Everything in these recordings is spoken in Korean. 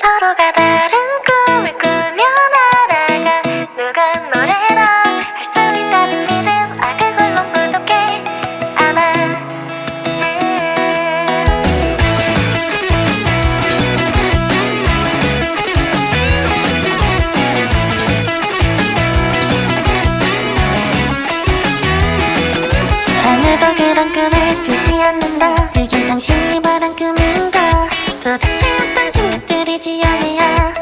서로가 다른 꿈을 꾸며 날아가 누가 뭐래나 할 수 있다는 믿음. 아 그걸로 부족해. 아마. 음. 아무도 그런 꿈을 꾸지 않는다. 그게 당신이 바란 꿈인 되지 않아야.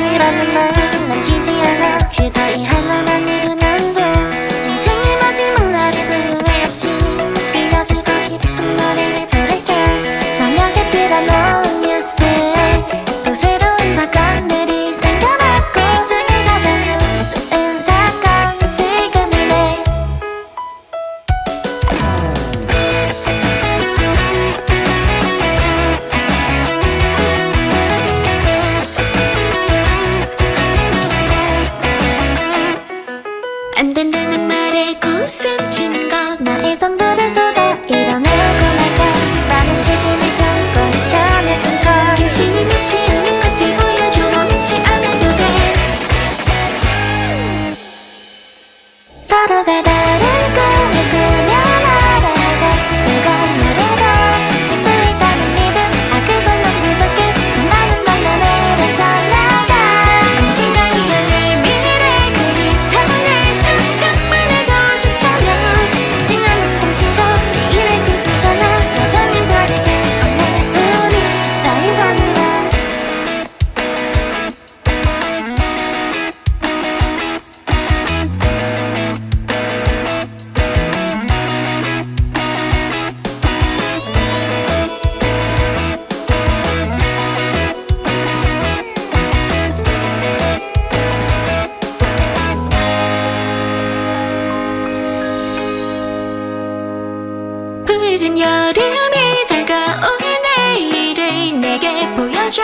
사랑이라는 말은 남기지 않아. 그저 이 하나만 잃으면 돼. 인생의 마지막 날에도 후회 없이. 이른 여름이 다가오는 내일을 내게 보여줘.